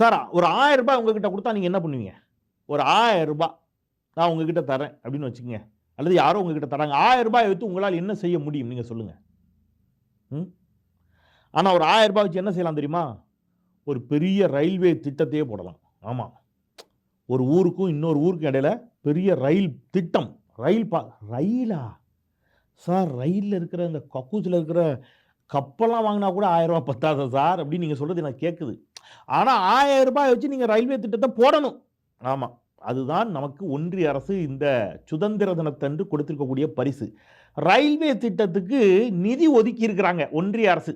Sir ஒரு ஆயிரம் ரூபாய் உங்ககிட்ட கொடுத்தா நீங்கள் என்ன பண்ணுவீங்க? ஒரு ஆயிரம் ரூபாய் நான் உங்ககிட்ட தரேன் அப்படின்னு வச்சுக்கோங்க. அல்லது யாரோ உங்ககிட்ட தராங்க ஆயிரம் ரூபாய் வைத்து உங்களால் என்ன செய்ய முடியும்? நீங்கள் சொல்லுங்கள் ம்? ஆனால் ஒரு ஆயிரம் ரூபாய் வச்சு என்ன செய்யலாம் தெரியுமா? ஒரு பெரிய ரயில்வே திட்டத்தையே போடலாம். ஆமாம் ஒரு ஊருக்கும் இன்னொரு ஊருக்கும் இடையில பெரிய ரயில் திட்டம். ரயில் பா ரயிலா? சார் ரயிலில் இருக்கிற இந்த கக்கூசில் இருக்கிற கப்பெல்லாம் வாங்கினா கூட ஆயிரம் ரூபா பத்தாதா சார்? அப்படின்னு நீங்கள் சொல்கிறது எனக்கு கேட்குது ஆனால் ஆயிரம் ரூபாய் வச்சு நீங்கள் ரயில்வே திட்டத்தை போடணும். ஆமாம் அதுதான் நமக்கு ஒன்றிய அரசு இந்த சுதந்திர தினத்தன்று கொடுத்திருக்கக்கூடிய பரிசு. ரயில்வே திட்டத்துக்கு நிதி ஒதுக்கி இருக்கிறாங்க ஒன்றிய அரசு.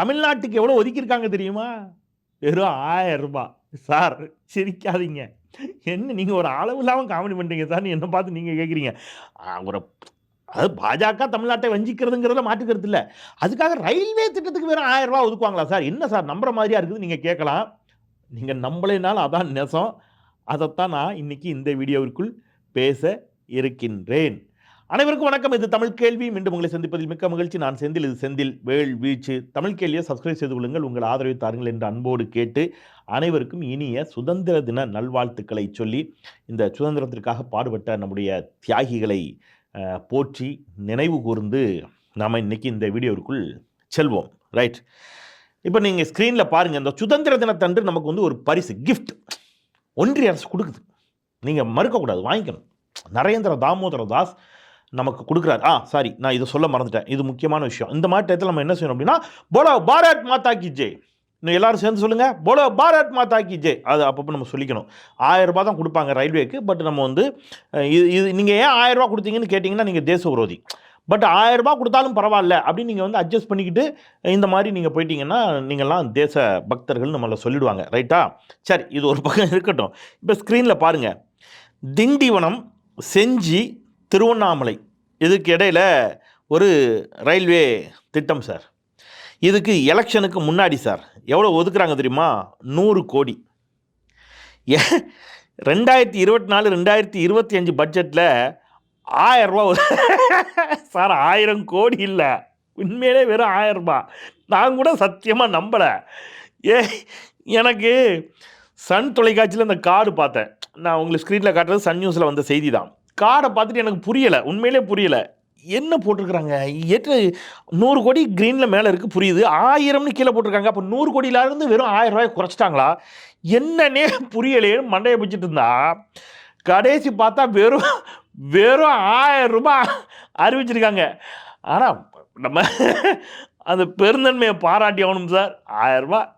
தமிழ்நாட்டுக்கு எவ்வளோ ஒதுக்கியிருக்காங்க தெரியுமா? வெறும் ஆயிரம் ரூபாய். சார் சிரிக்காதீங்க. என்ன நீங்கள் ஒரு அளவு இல்லாமல் காமெடி பண்ணுறீங்க சார் என்ன பார்த்து நீங்கள் கேட்குறீங்க ஒரு அது பாஜக தமிழ்நாட்டை வஞ்சிக்கிறதுங்கிறத மாற்றுக்கிறது இல்லை. அதுக்காக ரயில்வே திட்டத்துக்கு வேற ஆயிரம் ரூபா ஒதுக்குவாங்களா சார்? என்ன சார்? நம்புற மாதிரியா இருக்குது? நீங்கள் கேட்கலாம் நீங்கள் நம்பலைனாலும் அதான் நெசம். அதைத்தான் நான் இன்னைக்கு இந்த வீடியோவிற்குள் பேச இருக்கின்றேன். அனைவருக்கும் வணக்கம். இது தமிழ் கேள்வி. மீண்டும் உங்களை சந்திப்பதில் மிக்க மகிழ்ச்சி. நான் செந்தில். இது செந்தில் வேள் வீச்சு. தமிழ் கேள்வியை சப்ஸ்கிரைப் செய்து கொள்ளுங்கள். உங்கள் ஆதரவை தாருங்கள் என்று அன்போடு கேட்டு அனைவருக்கும் இனிய சுதந்திர தின நல்வாழ்த்துக்களை சொல்லி இந்த சுதந்திரத்திற்காக பாடுபட்ட நம்முடைய தியாகிகளை போற்றி நினைவு கூர்ந்து நாம் இன்னைக்கு இந்த வீடியோவுக்குள் செல்வோம். ரைட் இப்போ நீங்கள் ஸ்க்ரீனில் பாருங்கள் இந்த சுதந்திர தினத்தன்று நமக்கு வந்து ஒரு பரிசு கிஃப்ட் ஒன்றிய அரசு கொடுக்குது. நீங்கள் மறுக்கக்கூடாது வாங்கிக்கணும். நரேந்திர தாமோதர தாஸ் நமக்கு கொடுக்குறாரு. ஆ சாரி நான் இதை சொல்ல மறந்துட்டேன். இது முக்கியமான விஷயம். இந்த மாதிரி டயத்தில் நம்ம என்ன செய்யணும் அப்படின்னா போலோ பாரத் மாதா கி ஜெய். இன்னும் எல்லாரும் சேர்ந்து சொல்லுங்கள் போலோ பாரத் மாதா கி ஜே அது அப்பப்போ நம்ம சொல்லிக்கணும். ஆயிரம் ரூபாய் தான் கொடுப்பாங்க ரயில்வேக்கு. பட் நம்ம வந்து இது இது நீங்கள் ஏன் ஆயிரம் கொடுத்தீங்கன்னு கேட்டிங்கன்னா நீங்கள் தேச விரோதி. பட் ஆயிரம் ரூபாய் கொடுத்தாலும் பரவாயில்ல அப்படின்னு நீங்கள் வந்து அட்ஜஸ்ட் பண்ணிக்கிட்டு இந்த மாதிரி நீங்கள் போயிட்டீங்கன்னா நீங்கள்லாம் தேச பக்தர்கள் நம்மளை சொல்லிடுவாங்க. ரைட்டா சரி இது ஒரு பக்கம் இருக்கட்டும். இப்போ ஸ்க்ரீனில் பாருங்கள் திண்டிவனம் செஞ்சி திருவண்ணாமலை. இதுக்கு இடையில ஒரு ரயில்வே திட்டம் சார் இதுக்கு எலெக்ஷனுக்கு முன்னாடி சார். எவ்வளோ ஒதுக்குறாங்க தெரியுமா? நூறு கோடி. ஏ ரெண்டாயிரத்தி இருபத்தி நாலு ரெண்டாயிரத்தி இருபத்தி அஞ்சு பட்ஜெட்டில் ஆயரூபா சார் ஆயிரம் கோடி இல்லை. உண்மையிலே வெறும் ஆயரூபா நான் கூட சத்தியமாக நம்பலை. ஏ எனக்கு சன் தொலைக்காட்சியில் இந்த கார்டு பார்த்தேன். நான் உங்களுக்கு ஸ்க்ரீனில் காட்டுறது சன் நியூஸில் வந்த செய்தி தான் கார்டை பார்த்துட்டு எனக்கு புரியலை. உண்மையிலே புரியலை. என்ன போட்டிருக்கிறாங்க? எட்டு நூறு கோடி க்ரீனில் மேலே இருக்குது புரியுது. ஆயிரம்னு கீழே போட்டிருக்காங்க. அப்போ நூறு கோடியிலேருந்து வெறும் ஆயிரம் ரூபாய் குறைச்சிட்டாங்களா? என்னன்னே புரியலையேன்னு மண்டையை பிடிச்சிட்டு இருந்தா. கடைசி பார்த்தா வெறும் வெறும் ஆயிரம் ரூபாய் அறிவிச்சிருக்காங்க. ஆனால் நம்ம அந்த பெருந்தன்மையை பாராட்டி ஆகணும் சார். ஆயிரம் ரூபாய்.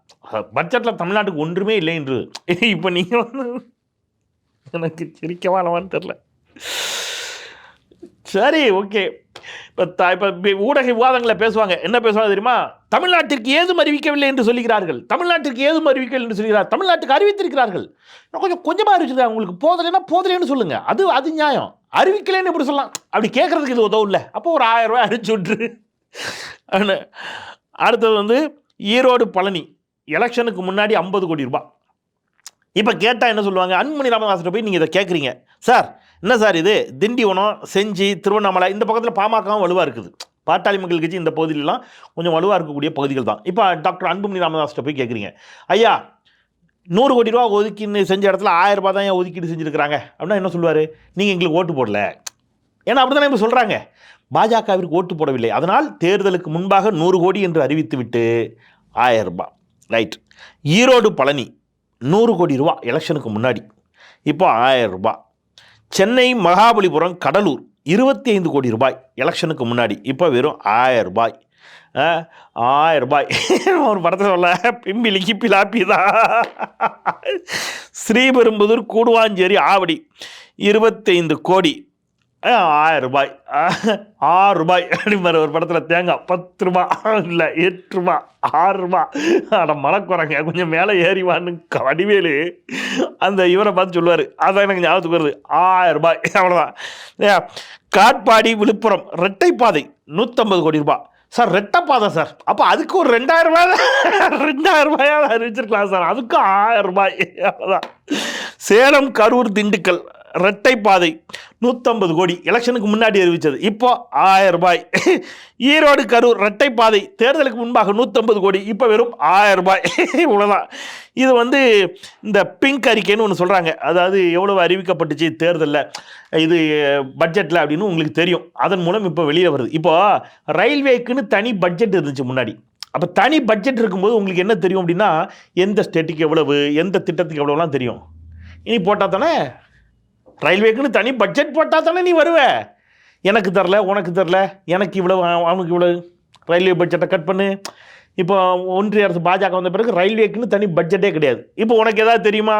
பட்ஜெட்டில் தமிழ்நாட்டுக்கு ஒன்றுமே இல்லை என்று. இப்போ நீங்கள் வந்து எனக்கு சிரிக்கவா இல்லவான்னு தெரில சரி ஓகே இப்போ த இப்போ ஊடக விவாதங்களில் பேசுவாங்க. என்ன பேசுவாங்க தெரியுமா? தமிழ்நாட்டிற்கு ஏதும் அறிவிக்கவில்லை என்று சொல்லுகிறார்கள். தமிழ்நாட்டிற்கு ஏதும் அறிவிக்கவில்லை என்று சொல்கிறார் தமிழ்நாட்டுக்கு அறிவித்திருக்கிறார்கள். கொஞ்சம் கொஞ்சமாக அறிவிச்சிருக்காங்க உங்களுக்கு போதலைன்னா போதலைன்னு சொல்லுங்கள் அது அது நியாயம். அறிவிக்கலைன்னு இப்படி சொல்லலாம்? அப்படி கேட்குறதுக்கு இது உதவும் இல்லை. அப்போ ஒரு ஆயிரம் ரூபாய் அடிச்சு விட்ரு அடுத்தது வந்து ஈரோடு பழனி. எலெக்ஷனுக்கு முன்னாடி ஐம்பது கோடி ரூபாய். இப்போ கேட்டால் என்ன சொல்லுவாங்க? அன்புமணி ராமதாஸ்கிட்ட போய் நீங்கள் இதை கேட்குறீங்க. சார் என்ன சார் இது? திண்டிவனம் செஞ்சி திருவண்ணாமலை இந்த பக்கத்தில் பாமகவும் வலுவாக இருக்குது. பாட்டாளி மக்கள் கட்சி இந்த பகுதியிலலாம் கொஞ்சம் வலுவாக இருக்கக்கூடிய பகுதிகள் தான். இப்போ டாக்டர் அன்புமணி ராமதாஸ்கிட்ட போய் கேட்குறீங்க ஐயா நூறு கோடி ரூபா ஒதுக்கின்னு செஞ்ச இடத்துல ஆயிரம் ரூபா தான் ஏன் ஒதுக்கீடு செஞ்சுருக்கிறாங்க? அப்படின்னா என்ன சொல்லுவார்? நீங்கள் எங்களுக்கு ஓட்டு போடல. ஏன்னா அப்படி தானே இப்போ சொல்கிறாங்க பாஜகவிற்கு ஓட்டு போடவில்லை. அதனால் தேர்தலுக்கு முன்பாக நூறு கோடி என்று அறிவித்துவிட்டு ஆயிரம் ரூபாய். ரைட். ஈரோடு பழனி நூறு கோடி ரூபா எலெக்ஷனுக்கு முன்னாடி. இப்போ ஆயிரம் ரூபாய். சென்னை மகாபலிபுரம் கடலூர் இருபத்தி ஐந்து கோடி ரூபாய் எலெக்ஷனுக்கு முன்னாடி. இப்போ வெறும் ஆயிரம் ரூபாய். ஆ, ஆயிரம் ரூபாய். ஒரு படத்தை சொல்ல பிம்பிலி கிப்பி தான். ஸ்ரீபெரும்புதூர் கூடுவாஞ்சேரி ஆவடி இருபத்தைந்து கோடி. ஆயிரம் ரூபாய். ஆறு ரூபாய். அப்படிம்பாரு ஒரு படத்தில் தேங்காய் பத்து ரூபா. இல்லை எட்டு ரூபா. ஆறு ரூபா. அட மனக்குறங்க கொஞ்சம் மேலே ஏறிவான்னு வடிவேலு அந்த இவரை பார்த்து சொல்லுவார். அதான் எனக்கு ஞாபகத்துக்கு வருது. ஆயிரம் ரூபாய். அவ்வளோதான் காட்பாடி விழுப்புரம் ரெட்டைப்பாதை நூற்றம்பது கோடி ரூபாய் சார் ரெட்டைப்பாதை சார். அப்போ அதுக்கு ஒரு ரெண்டாயிரம் ரூபாய் ரெண்டாயிரம் ரூபாயாவது அறிவிச்சிருக்கலாம் சார். அதுக்கும் ஆயிரம் ரூபாய். அவ்வளோதான் சேலம் கரூர் திண்டுக்கல். ரெட்டை பாதை. நூற்றம்பது கோடி எலெக்ஷனுக்கு முன்னாடி அறிவித்தது இப்போ ஆயிரம் ரூபாய். ஈரோடு கரூர் ரெட்டை பாதை. தேர்தலுக்கு முன்பாக நூற்றம்பது கோடி. இப்போ வெறும் ஆயிரம் ரூபாய். இவ்வளோதான் இது வந்து இந்த பிங்க் அறிக்கைன்னு ஒன்று சொல்கிறாங்க அதாவது எவ்வளோ அறிவிக்கப்பட்டுச்சு தேர்தலில். இது பட்ஜெட்டில் அப்படின்னு உங்களுக்கு தெரியும். அதன் மூலம் இப்போ வெளியே வருது. இப்போ ரயில்வேக்குன்னு தனி பட்ஜெட் இருந்துச்சு முன்னாடி. அப்போ தனி பட்ஜெட் இருக்கும்போது உங்களுக்கு என்ன தெரியும் அப்படின்னா எந்த ஸ்டேட்டுக்கு எவ்வளவு எந்த திட்டத்துக்கு எவ்வளோலாம் தெரியும். இனி போட்டால் தானே? ரயில்வேக்குன்னு தனி பட்ஜெட் போட்டால் தானே நீ வருவ? எனக்கு தரல உனக்கு தரல எனக்கு இவ்வளவு அவனுக்கு இவ்வளவு. ரயில்வே பட்ஜெட்டை கட் பண்ணு. இப்போ ஒன்றிய அரசு பாஜக வந்த பிறகு ரயில்வேக்குன்னு தனி பட்ஜெட்டே கிடையாது. இப்போ உனக்கு எதாவது தெரியுமா?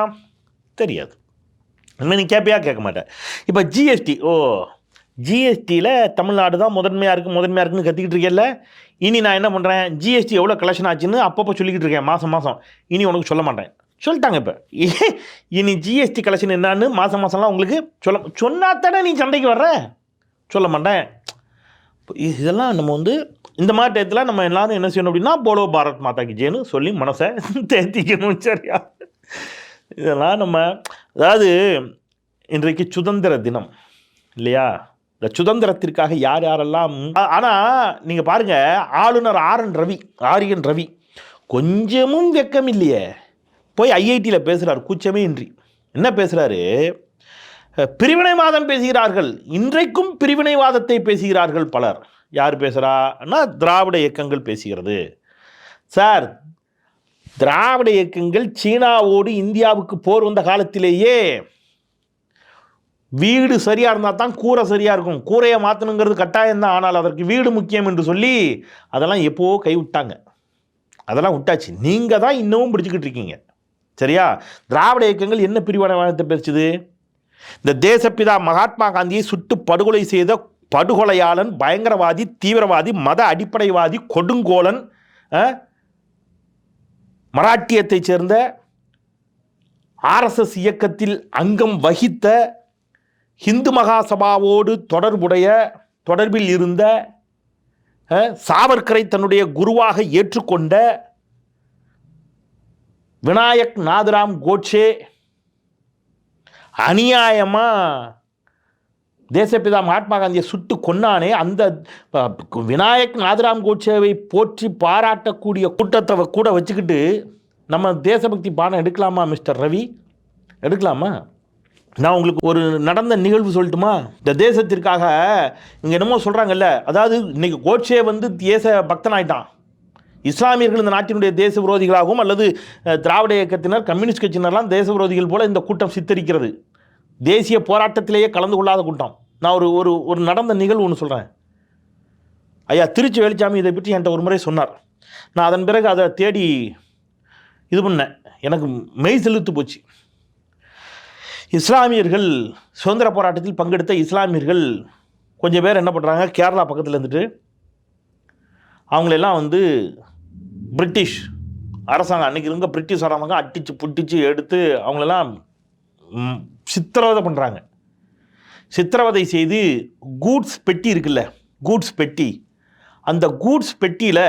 தெரியாது. இன்னும் நீ கேட்பியா கேட்க மாட்டேன் இப்போ ஜிஎஸ்டி ஓ ஜிஎஸ்டியில் தமிழ்நாடு தான் முதன்மையாக இருக்குது முதன்மையாக இருக்குன்னு கத்திக்கிட்டு இருக்கேல்ல? இனி நான் என்ன பண்ணுறேன் ஜிஎஸ்டி எவ்வளோ கலெக்ஷன் ஆச்சுன்னு அப்பப்போ சொல்லிக்கிட்டு இருக்கேன் மாதம் மாதம் இனி உனக்கு சொல்ல மாட்டேன். சொல்லிட்டாங்க இப்போ. இனி ஜிஎஸ்டி கலெக்ஷன் என்னான்னு மாதம் மாதம்லாம் உங்களுக்கு சொல்ல சொன்னா தானே நீ சண்டைக்கு வர்ற? சொல்ல மாட்டேன். இப்போ இதெல்லாம் நம்ம வந்து இந்த மாதிரி டயத்தில் நம்ம எல்லாரும் என்ன செய்யணும் அப்படின்னா போலோ பாரத் மாதா கி சொல்லி மனசை தேத்திக்கணும் சரியா? இதெல்லாம் நம்ம அதாவது இன்றைக்கு சுதந்திர தினம் இல்லையா? இந்த சுதந்திரத்திற்காக யார் யாரெல்லாம் ஆனால் நீங்கள் பாருங்கள் பாருங்க ஆளுநர் ஆர் என் ரவி ஆரியன் ரவி கொஞ்சமும் வெக்கம் இல்லையே போய் ஐஐடியில் பேசுகிறார் கூச்சமே இன்றி. என்ன பேசுகிறாரு பிரிவினைவாதம் பேசுகிறார்கள். இன்றைக்கும் பிரிவினைவாதத்தை பேசுகிறார்கள் பலர். யார் பேசுகிறான்னா திராவிட இயக்கங்கள் பேசுகிறது. சார் திராவிட இயக்கங்கள் சீனாவோடு இந்தியாவுக்கு போர் வந்த காலத்திலேயே வீடு சரியாக இருந்தால் தான் கூரை சரியாக இருக்கும். கூரையை மாற்றணுங்கிறது கட்டாயம் தான். ஆனால் அதற்கு வீடு முக்கியம் என்று சொல்லி அதெல்லாம் எப்போவோ கைவிட்டாங்க அதெல்லாம் விட்டாச்சு. நீங்கள் தான் இன்னமும் பிடிச்சிக்கிட்டு இருக்கீங்க. சரியா? திராவிட இயக்கங்கள் என்ன பிரிவினைவாதத்தை பேசுது இந்த தேசப்பிதா மகாத்மா காந்தியை சுட்டு படுகொலை செய்த படுகொலையாளன் பயங்கரவாதி தீவிரவாதி மத அடிப்படைவாதி கொடுங்கோலன் மராட்டியத்தைச் சேர்ந்த ஆர்எஸ்எஸ் இயக்கத்தில் அங்கம் வகித்த ஹிந்து மகாசபாவோடு தொடர்புடைய தொடர்பில் இருந்த சாவர்கரை தன்னுடைய குருவாக ஏற்றுக்கொண்ட விநாயக் நாதராம் கோட்சே. அநியாயமாக தேசப்பிதா மகாத்மா காந்தியை சுட்டு கொன்னானே அந்த விநாயக் நாதராம் கோட்சேவை போற்றி பாராட்டக்கூடிய கூட்டத்தை கூட வச்சுக்கிட்டு நம்ம தேசபக்தி பாடம் எடுக்கலாமா மிஸ்டர் ரவி? எடுக்கலாமா? நான் உங்களுக்கு ஒரு நடந்த நிகழ்வு சொல்லட்டுமா? இந்த தேசத்திற்காக இங்கே என்னமோ சொல்கிறாங்கல்ல அதாவது இன்றைக்கி கோட்சே வந்து தேச பக்தனாயிட்டான். இஸ்லாமியர்கள் இந்த நாட்டினுடைய தேச விரோதிகளாகவும் அல்லது திராவிட இயக்கத்தினர் கம்யூனிஸ்ட் கட்சியினர்லாம் தேச விரோதிகள் போல இந்த கூட்டம் சித்தரிக்கிறது. தேசிய போராட்டத்திலேயே கலந்து கொள்ளாத கூட்டம். நான் ஒரு ஒரு ஒரு நடந்த நிகழ்வு ஒன்று சொல்கிறேன் ஐயா திருச்சி வேலுச்சாமி இதை பற்றி என்கிட்ட ஒரு முறை சொன்னார். நான் அதன் பிறகு அதை தேடி இது பண்ணேன். எனக்கு மெய் செலுத்து போச்சு. இஸ்லாமியர்கள் சுதந்திர போராட்டத்தில் பங்கெடுத்த இஸ்லாமியர்கள் கொஞ்சம் பேர் என்ன பண்ணுறாங்க கேரளா பக்கத்தில் இருந்துட்டு அவங்களெல்லாம் வந்து பிரிட்டிஷ் அரசாங்கம் அன்னைக்கு இருந்த பிரிட்டிஷ் அரசாங்கம் அட்டிச்சு புட்டிச்சு எடுத்து அவங்களெல்லாம் சித்திரவதை பண்ணுறாங்க சித்திரவதை செய்து கூட்ஸ் பெட்டி இருக்குல்ல கூட்ஸ் பெட்டி. அந்த கூட்ஸ் பெட்டியில்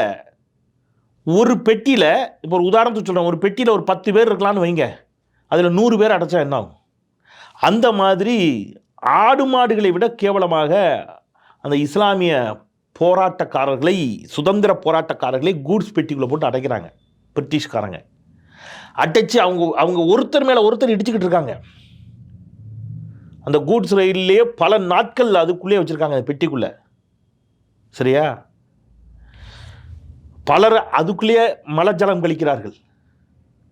ஒரு பெட்டியில் இப்போ ஒரு உதாரணத்துக்கு சொல்கிறேன் ஒரு பெட்டியில் ஒரு பத்து பேர் இருக்கலாம்னு வைங்க. அதில் நூறு பேர் அடைச்சா என்ன ஆகும்? அந்த மாதிரி ஆடு மாடுகளை விட கேவலமாக அந்த இஸ்லாமிய போராட்டக்காரர்களை சுதந்திர போராட்டக்காரர்களை கூட்ஸ் பெட்டிக்குள்ளே போட்டு அடைக்கிறாங்க பிரிட்டிஷ்காரங்க. அடைச்சு அவங்க அவங்க ஒருத்தர் மேலே ஒருத்தர் இடிச்சுக்கிட்டு இருக்காங்க. அந்த கூட்ஸ் ரயிலே பல நாட்கள் அதுக்குள்ளே வச்சுருக்காங்க அந்த பெட்டிக்குள்ளே. சரியா? பலர் அதுக்குள்ளேயே மலஜலம் கழிக்கிறார்கள்.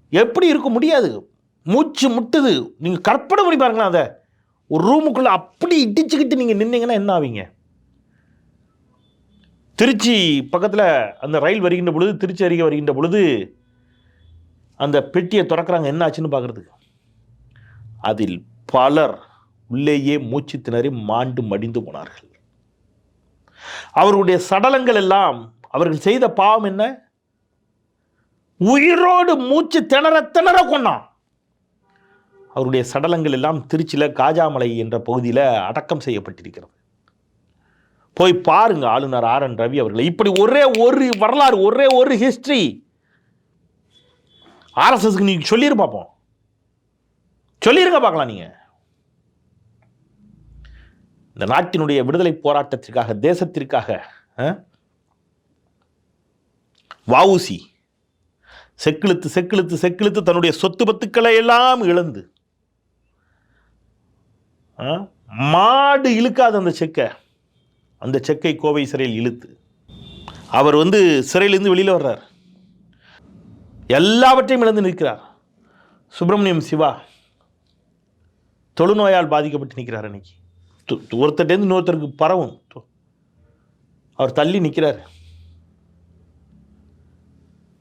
எப்படி இருக்க முடியாது? மூச்சு முட்டுது. நீங்கள் கற்பனை பண்ணி பாருங்களேன் அதை. ஒரு ரூமுக்குள்ளே அப்படி இடிச்சுக்கிட்டு நீங்கள் நின்னீங்கன்னா என்ன ஆவீங்க? திருச்சி பக்கத்தில் அந்த ரயில் வருகின்ற பொழுது திருச்சி அருகே வருகின்ற பொழுது அந்த பெட்டியை திறக்கிறாங்க. என்ன ஆச்சுன்னு பார்க்குறதுக்கு அதில் பலர் உள்ளேயே மூச்சு திணறி மாண்டு மடிந்து போனார்கள். அவர்களுடைய சடலங்கள் எல்லாம் அவர்கள் செய்த பாவம் என்ன? உயிரோடு மூச்சு திணற திணற கொண்டான். அவருடைய சடலங்கள் எல்லாம் திருச்சியில் காஜாமலை என்ற பகுதியில் அடக்கம் செய்யப்பட்டிருக்கிறது. போய் பாருங்க ஆளுநர் ஆர் என் ரவி அவர்களை. இப்படி ஒரே ஒரு வரலாறு ஒரே ஒரு ஹிஸ்டரி ஆர்எஸ்எஸ்க்கு நீங்கள் சொல்லிரு பார்ப்போம் சொல்லிருங்க பார்க்கலாம் நீங்கள் இந்த நாட்டினுடைய விடுதலை போராட்டத்திற்காக தேசத்திற்காக வவுசி செக்கிழுத்து செக்கிழுத்து செக்கிழுத்து தன்னுடைய சொத்து பத்துக்களை எல்லாம் இழந்து ஆ, மாடு இழுக்காது அந்த செக்கை. அந்த செக்கை கோவை சிறையில் இழுத்து. அவர் வந்து சிறையிலிருந்து வெளியில் வர்றார். எல்லாவற்றையும் இழந்து நிற்கிறார். சுப்பிரமணியம் சிவா தொழுநோயால் பாதிக்கப்பட்டு நிற்கிறார் அன்னைக்கு. து- இன்னொருத்தருக்கு பரவும். அவர் தள்ளி நிற்கிறார்.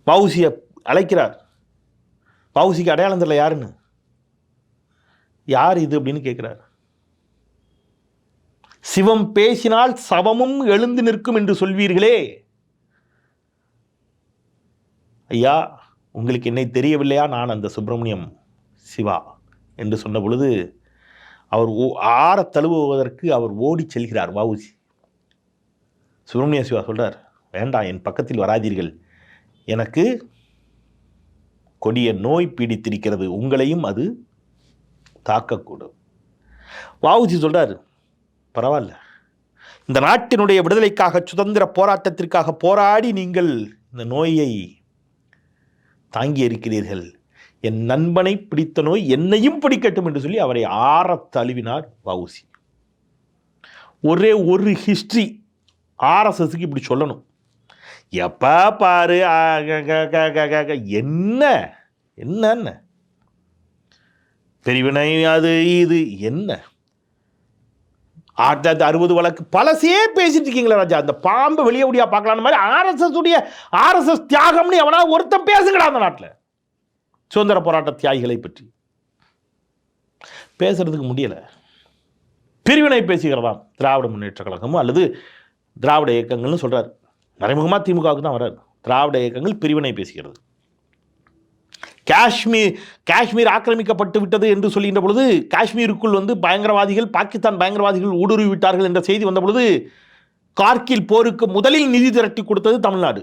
பவுசியை அழைக்கிறார். பவுசிக்கு அடையாளம் தெரியல யாருன்னு. யார் இது அப்படின்னு கேட்குறாரு. சிவம் பேசினால் சவமும் எழுந்து நிற்கும் என்று சொல்வீர்களே. ஐயா உங்களுக்கு என்னை தெரியவில்லையா? நான் அந்த சுப்பிரமணியம் சிவா என்று சொன்ன பொழுது அவர் ஓ- ஆற தழுவுவதற்கு அவர் ஓடி செல்கிறார் வவுசி சுப்பிரமணிய சிவா சொல்கிறார் வேண்டாம் என் பக்கத்தில் வராதீர்கள். எனக்கு கொடிய நோய் பீடித்திருக்கிறது. உங்களையும் அது தாக்கக்கூடும். வவுசி சொல்கிறார் பரவாயில்ல. இந்த நாட்டினுடைய விடுதலைக்காக சுதந்திர போராட்டத்திற்காக போராடி நீங்கள் இந்த நோயை தாங்கி இருக்கிறீர்கள். என் நண்பனை பிடித்த நோய் என்னையும் பிடிக்கட்டும் என்று சொல்லி அவரை ஆற தழுவினார் வவுசி. ஒரே ஒரு ஹிஸ்ட்ரி ஆர்எஸ்எஸ்க்கு இப்படி சொல்லணும். எப்போ பாரு க, க, க, க, க, என்ன? என்னென்ன? பிரிவினை அது இது என்ன? ஆயிரத்தி அறுபது வழக்கு பழசே பேசிட்டு இருக்கீங்களா ராஜா. அந்த பாம்பு வெளியே முடியா பார்க்கலாம் மாதிரி ஆர்எஸ்எஸ் உடைய ஆர்எஸ்எஸ் தியாகம்னு எவனா ஒருத்தன் பேசுங்கடா அந்த நாட்டில். சுதந்திர போராட்ட தியாகிகளை பற்றி. பேசுறதுக்கு முடியலை. பிரிவினை பேசுகிறதாம் திராவிட முன்னேற்ற கழகமும் அல்லது திராவிட இயக்கங்கள்னு சொல்கிறார் மறைமுகமாக திமுகவுக்கு தான் வராது திராவிட இயக்கங்கள் பிரிவினை பேசுகிறது. காஷ்மீர் காஷ்மீர் ஆக்கிரமிக்கப்பட்டு விட்டது என்று சொல்கின்ற பொழுது காஷ்மீருக்குள் வந்து பயங்கரவாதிகள் பாகிஸ்தான் பயங்கரவாதிகள் ஊடுருவி விட்டார்கள் என்ற செய்தி வந்த பொழுது கார்கில் போருக்கு முதலில் நிதி திரட்டி கொடுத்தது தமிழ்நாடு.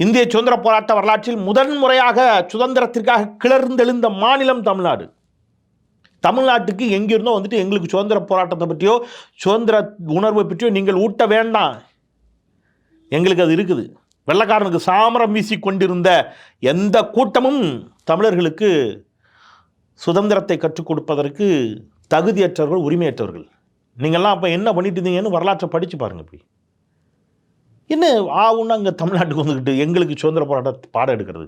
இந்திய சுதந்திர போராட்ட வரலாற்றில் முதன்முறையாக சுதந்திரத்திற்காக கிளர்ந்தெழுந்த மாநிலம் தமிழ்நாடு. தமிழ்நாட்டுக்கு எங்கிருந்தோ வந்துட்டு எங்களுக்கு சுதந்திர போராட்டத்தை பற்றியோ சுதந்திர உணர்வை பற்றியோ நீங்கள் ஊட்ட வேண்டாம். எங்களுக்கு அது இருக்குது. வெள்ளக்காரனுக்கு சாமரம் வீசி கொண்டிருந்த எந்த கூட்டமும் தமிழர்களுக்கு சுதந்திரத்தை கற்றுக் கொடுப்பதற்கு தகுதியற்றவர்கள் உரிமையற்றவர்கள். நீங்கள்லாம் அப்போ என்ன பண்ணிட்டு இருந்தீங்கன்னு வரலாற்றை படித்து பாருங்க போய் என்ன ஆவுன்னு அங்கே தமிழ்நாட்டுக்கு வந்துக்கிட்டு எங்களுக்கு சுதந்திர போராட்ட பாடம் எடுக்கிறது?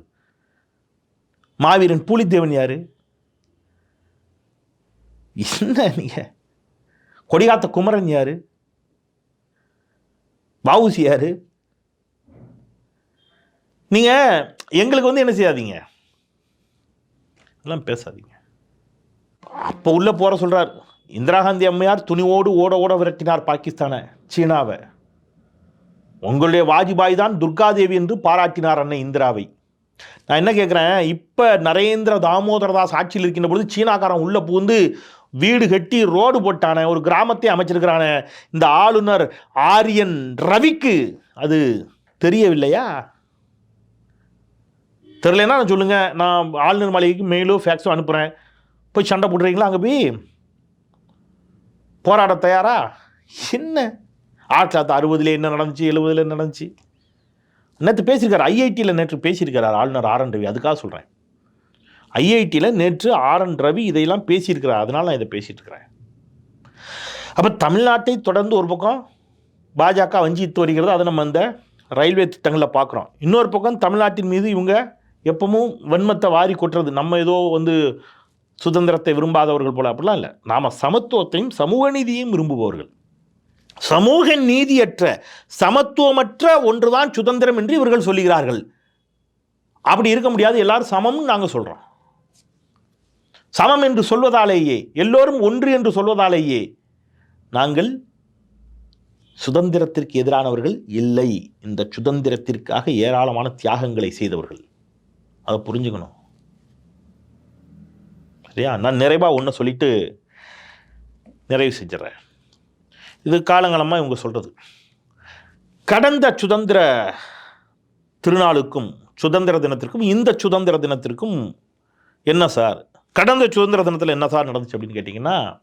மாவீரன் பூலித்தேவன் யார்? என்ன நீங்கள் கொடிகாத்த குமரன் யார்? வவுசி யாரு? நீங்கள் எங்களுக்கு வந்து என்ன செய்யாதீங்க? எல்லாம் பேசாதீங்க. அப்போ உள்ளே போகிற சொல்கிறார் இந்திரா காந்தி அம்மையார் துணிவோடு ஓட ஓட விரட்டினார் பாகிஸ்தானை சீனாவை. உங்களுடைய வாஜ்பாய் தான் துர்காதேவி என்று பாராட்டினார் அண்ணன் இந்திராவை. நான் என்ன கேட்குறேன் இப்போ நரேந்திர தாமோதரதாஸ் ஆட்சியில் இருக்கின்ற பொழுது சீனாக்காரன் உள்ளே பூந்து வீடு கட்டி ரோடு போட்டான ஒரு கிராமத்தை அமைச்சிருக்கிறான இந்த ஆளுநர் ஆரியன் ரவிக்கு அது தெரியவில்லையா? தெரியலன்னா நான் சொல்லுங்க. நான் ஆளுநர் மாளிகைக்கு மெயிலோ ஃபேக்ஸோ அனுப்புகிறேன் போய் சண்டை போடுறீங்களா அங்கே போய்? போராட தயாரா? என்ன? ஆயிரத்தி தொள்ளாயிரத்தி அறுபதுல என்ன நடந்துச்சு எழுபதுல என்ன நடந்துச்சு? நேற்று பேசியிருக்காரு ஐஐடியில் நேற்று பேசியிருக்கிறார் ஆளுநர் ஆர் என் ரவி. அதுக்காக சொல்கிறேன் ஐஐடியில் நேற்று ஆர் என் ரவி இதையெல்லாம் பேசியிருக்கிறார். அதனால் நான் இதை பேசிகிட்டு இருக்கிறேன். அப்போ தமிழ்நாட்டை தொடர்ந்து ஒரு பக்கம் பாஜக வஞ்சித்து வருகிறது அதை நம்ம இந்த ரயில்வே திட்டங்களில் பார்க்குறோம். இன்னொரு பக்கம் தமிழ்நாட்டின் மீது இவங்க எப்பவும் வன்மத்தை வாரி கொட்டுறது. நம்ம ஏதோ வந்து சுதந்திரத்தை விரும்பாதவர்கள் போல அப்படிலாம் இல்லை. நாம் சமத்துவத்தையும் சமூக நீதியையும் விரும்புபவர்கள். சமூக நீதியற்ற சமத்துவமற்ற ஒன்றுதான் சுதந்திரம் என்று இவர்கள் சொல்லுகிறார்கள். அப்படி இருக்க முடியாது. எல்லாரும் சமம்னு நாங்கள் சொல்கிறோம் சமம் என்று சொல்வதாலேயே எல்லோரும் ஒன்று என்று சொல்வதாலேயே நாங்கள் சுதந்திரத்திற்கு எதிரானவர்கள் இல்லை. இந்த சுதந்திரத்திற்காக ஏராளமான தியாகங்களை செய்தவர்கள். அதை புரிஞ்சுக்கணும். சரியா? நான் நிறைவாக ஒன்று சொல்லிட்டு நிறைவு செஞ்சிடறேன். இது காலங்காலமாக இவங்க சொல்கிறது கடந்த சுதந்திர திருநாளுக்கும் சுதந்திர தினத்திற்கும் இந்த சுதந்திர தினத்திற்கும் என்ன சார்? கடந்த சுதந்திர தினத்தில் என்ன சார் நடந்துச்சு அப்படின்னு கேட்டிங்கன்னா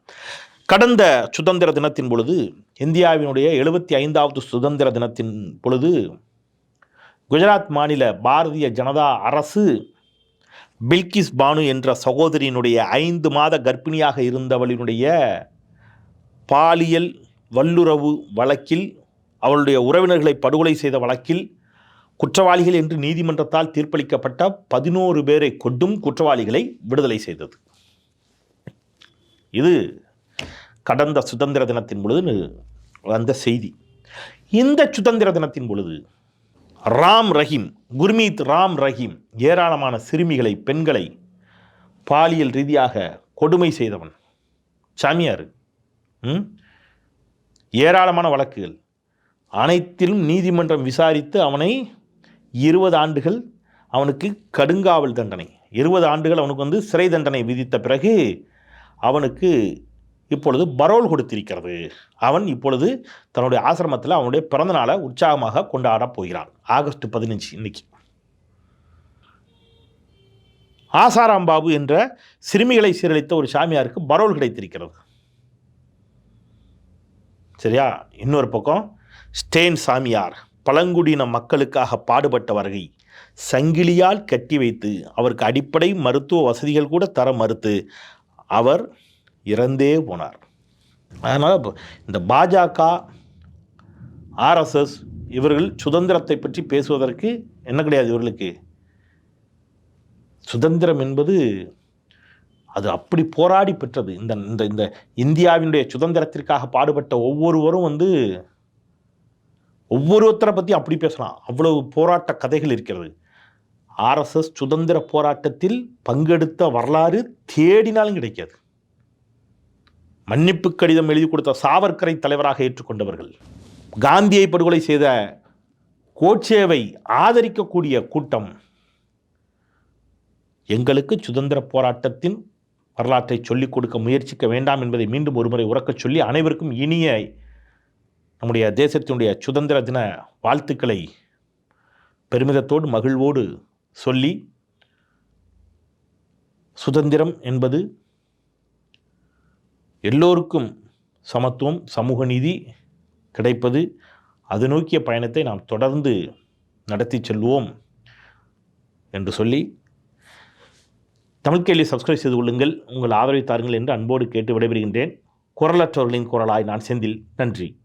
கடந்த சுதந்திர தினத்தின் பொழுது இந்தியாவினுடைய எழுபத்தி ஐந்தாவது சுதந்திர தினத்தின் பொழுது குஜராத் மாநில பாரதிய ஜனதா அரசு பில்கிஸ் பானு என்ற சகோதரியினுடைய ஐந்து மாத கர்ப்பிணியாக இருந்தவளினுடைய பாலியல் வல்லுறவு வழக்கில் அவளுடைய உறவினர்களை படுகொலை செய்த வழக்கில் குற்றவாளிகள் என்று நீதிமன்றத்தால் தீர்ப்பளிக்கப்பட்ட பதினோரு பேரை கொண்டும் குற்றவாளிகளை விடுதலை செய்தது. இது கடந்த சுதந்திர தினத்தின் பொழுது வந்த செய்தி. இந்த சுதந்திர தினத்தின் பொழுது ராம் ரஹீம் குர்மீத் ராம் ரஹீம் ஏராளமான சிறுமிகளை பெண்களை பாலியல் ரீதியாக கொடுமை செய்தவன். சாமியார் ம்? ஏராளமான வழக்குகள். அனைத்திலும் நீதிமன்றம் விசாரித்து அவனை இருபது ஆண்டுகள் அவனுக்கு கடுங்காவல் தண்டனை. இருபது ஆண்டுகள் அவனுக்கு வந்து சிறை தண்டனை விதித்த பிறகு அவனுக்கு இப்பொழுது பரோல் கொடுத்திருக்கிறது. அவன் இப்பொழுது தன்னுடைய ஆசிரமத்தில் அவனுடைய பிறந்தநாளை உற்சாகமாக கொண்டாடப் போகிறான். ஆகஸ்ட் பதினஞ்சு இன்னைக்கு. ஆசாராம் பாபு என்ற சிறுமிகளை சீரழித்த ஒரு சாமியாருக்கு பரோல் கிடைத்திருக்கிறது. சரியா? இன்னொரு பக்கம் ஸ்டேன் சாமியார் பழங்குடியின மக்களுக்காக பாடுபட்ட வருகை சங்கிலியால் கட்டி வைத்து அவருக்கு அடிப்படை மருத்துவ வசதிகள் கூட தர மறுத்து அவர் இறந்தே போனார். அதனால் இந்த பாஜக ஆர்எஸ்எஸ் இவர்கள் சுதந்திரத்தை பற்றி பேசுவதற்கு என்ன கிடையாது இவர்களுக்கு. சுதந்திரம் என்பது அது அப்படி போராடி பெற்றது. இந்த இந்த இந்த இந்தியாவினுடைய சுதந்திரத்திற்காக பாடுபட்ட ஒவ்வொருவரும் வந்து ஒவ்வொருத்தரை பற்றி அப்படி பேசலாம். அவ்வளவு போராட்ட கதைகள் இருக்கிறது. ஆர்எஸ்எஸ் சுதந்திர போராட்டத்தில் பங்கெடுத்த வரலாறு தேடினாலும் கிடைக்காது. மன்னிப்பு கடிதம் எழுதி கொடுத்த சாவர்கரை தலைவராக ஏற்றுக்கொண்டவர்கள். காந்தியை படுகொலை செய்த கோட்சேவை ஆதரிக்கக்கூடிய கூட்டம். எங்களுக்கு சுதந்திர போராட்டத்தின் வரலாற்றை சொல்லிக் கொடுக்க முயற்சிக்க வேண்டாம் என்பதை மீண்டும் ஒருமுறை உறக்கச் சொல்லி அனைவருக்கும் இனிய நம்முடைய தேசத்தினுடைய சுதந்திர தின வாழ்த்துக்களை பெருமிதத்தோடு மகிழ்வோடு சொல்லி சுதந்திரம் என்பது எல்லோருக்கும் சமத்துவம் சமூக நீதி கிடைப்பது. அது நோக்கிய பயணத்தை நாம் தொடர்ந்து நடத்தி செல்வோம் என்று சொல்லி தமிழ் கேள்வி சப்ஸ்கிரைப் செய்து கொள்ளுங்கள். உங்கள் ஆதரவை தாருங்கள் என்று அன்போடு கேட்டு விடைபெறுகின்றேன். குரலற்றவர்களின் குரலாய் நான் செந்தில். நன்றி.